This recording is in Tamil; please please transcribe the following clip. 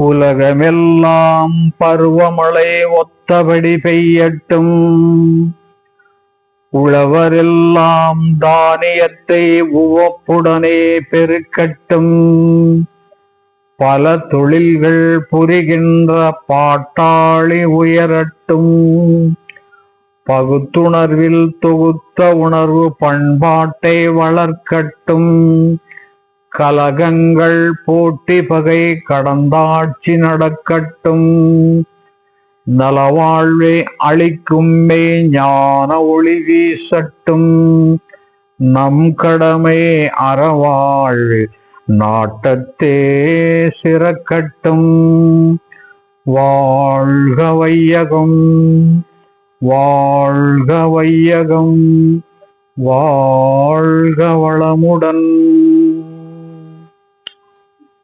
உலகமெல்லாம் பருவமழை ஒத்தபடி பெய்யட்டும். உழவரெல்லாம் தானியத்தை உவப்புடனே பெருக்கட்டும். பல தொழில்கள் புரிகின்ற பாட்டாளி உயரட்டும். பகுத்துணர்வில் தொகுத்த உணர்வு பண்பாட்டை வளர்க்கட்டும். கலகங்கள் போட்டி பகை கடந்தாட்சி நடக்கட்டும். நலவாழ்வை அளிக்கும் மே ஞான ஒளி வீசட்டும். நம் கடமை அறவாழ்வு நாட்டத்தே சிறக்கட்டும். வாழ்க வையகம் வாழ்க வையகம் வாழ்க வளமுடன்.